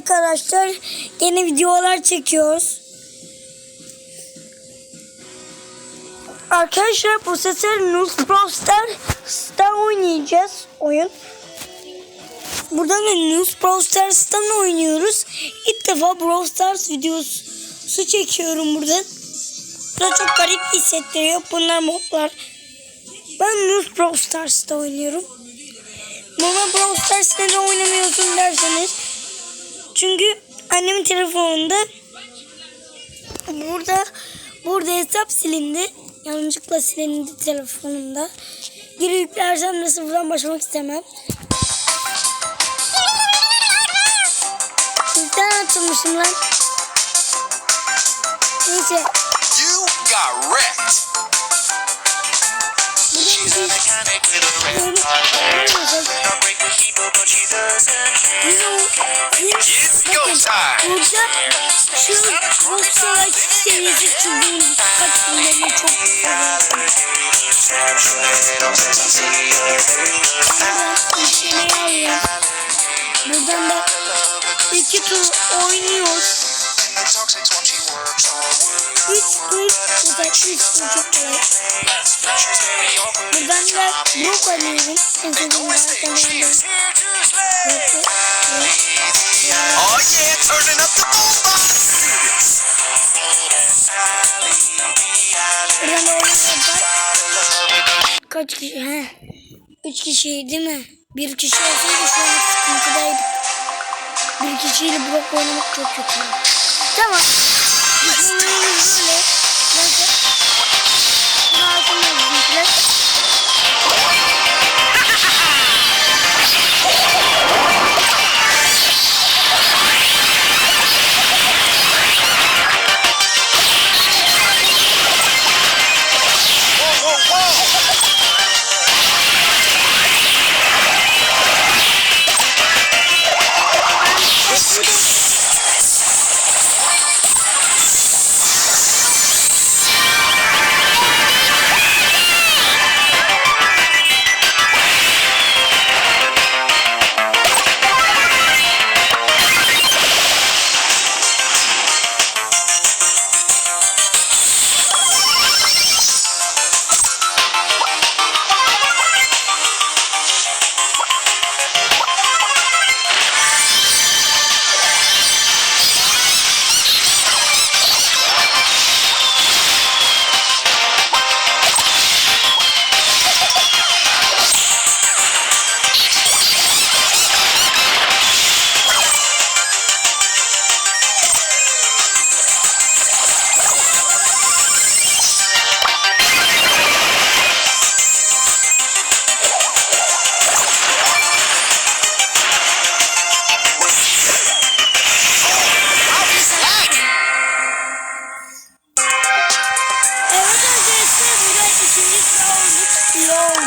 arkadaşlar. Yeni videolar çekiyoruz. Arkadaşlar bu sefer News Brawl Stars'ta oynayacağız oyun. Buradan da News Brawl Stars'tan oynuyoruz. İlk defa Brawl Stars videosu çekiyorum buradan. Bu çok garip hissettiriyor. Bunlar modlar. Ben News Brawl Stars'ta oynuyorum. Baba Brawl Stars neden oynamıyorsun derseniz. Çünkü annemin telefonunda burada burada hesap silindi. Yanlışlıkla silindi telefonumda. Geri yüklersem de sıfırdan başlamak istemem. Bizden atılmışım lan. Neyse. You got wrecked. Burada şu Volkswagen serisi çubuğun kaç çok. Buradan da iki tur oynuyoruz. Üç tur, üç tur çok kolay. Buradan da. En sevdiğim karakterlerden. Oh yeah, turning up the boombox. Buradan da oynuyorlar. Kaç kişi? He. Üç kişi değil mi? Bir kişi olsaydı şu an sıkıntıdaydık. Bir kişiyle blok oynamak çok kötü. Tamam. Böyle.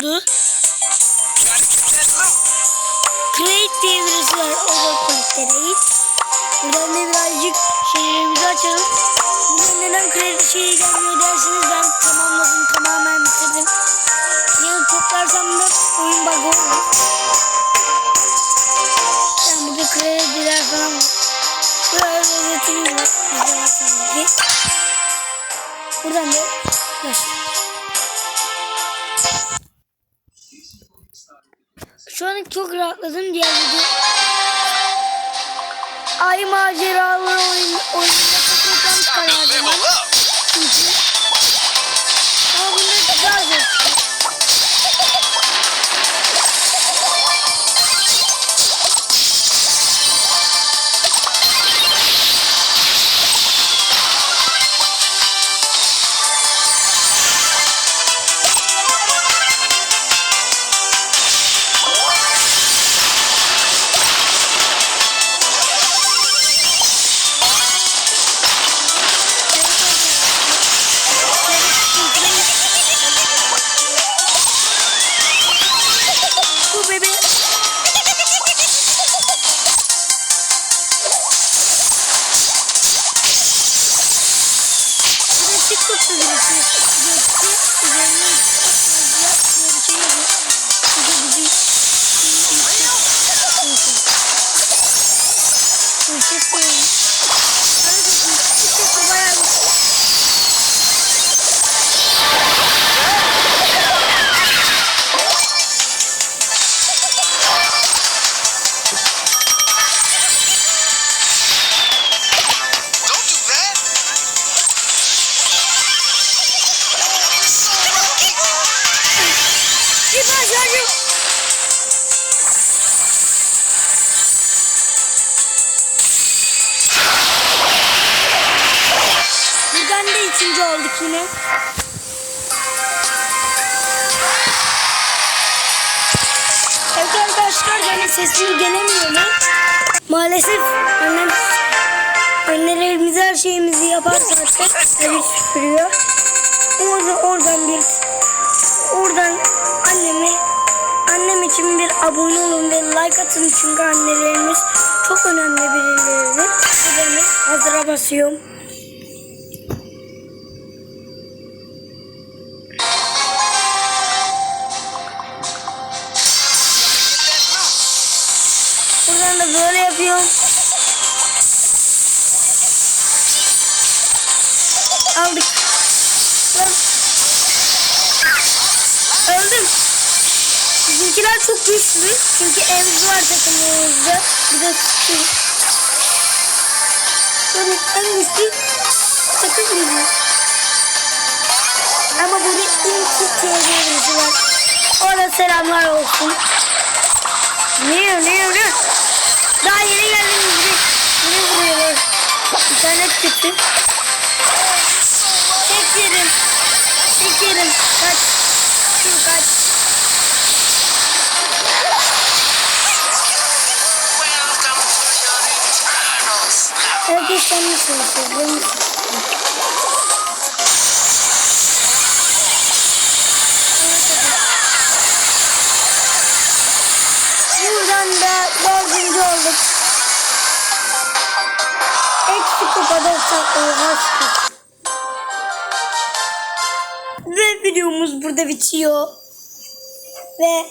Oldu. Diye birisi var. O da kulüpteyiz. Buradan da birazcık şehrimizi açalım. Buradan neden kredi şeyi gelmiyor dersiniz ben tamamladım tamamen bitirdim. Yarın toplarsam da oyun bug'ı olur. Yani burada krediler falan var. Burada özetimiz var. Bizde var ki. Buradan da başlayalım. Şu an çok rahatladım diğer video. Ay maceralı oyun kararım. level up. Çünkü üçüncü olduk yine. Evet arkadaşlar benim sesim gelemiyor mu? Maalesef annem annelerimiz her şeyimizi yapar zaten. Evi süpürüyor. Oradan, oradan bir oradan anneme annem için bir abone olun ve like atın çünkü annelerimiz çok önemli birileridir. Buradan hazıra basıyorum. Aldık. Lan. Öldüm. Bizimkiler çok güçlü. Çünkü Emz var takımımızda. Bir de Steve. Böyle en güçlü takım biziz. Ama burada ilk TV'miz var. Ona selamlar olsun. Ne ne ne? Daha yeni geldim bizi. Yeni vuruyorlar. İnternet kötü. Herkes sen misin? Sizde misin? Buradan da dördüncü olduk. Eksi kupa 90 oha. Ve videomuz burada bitiyor. Ve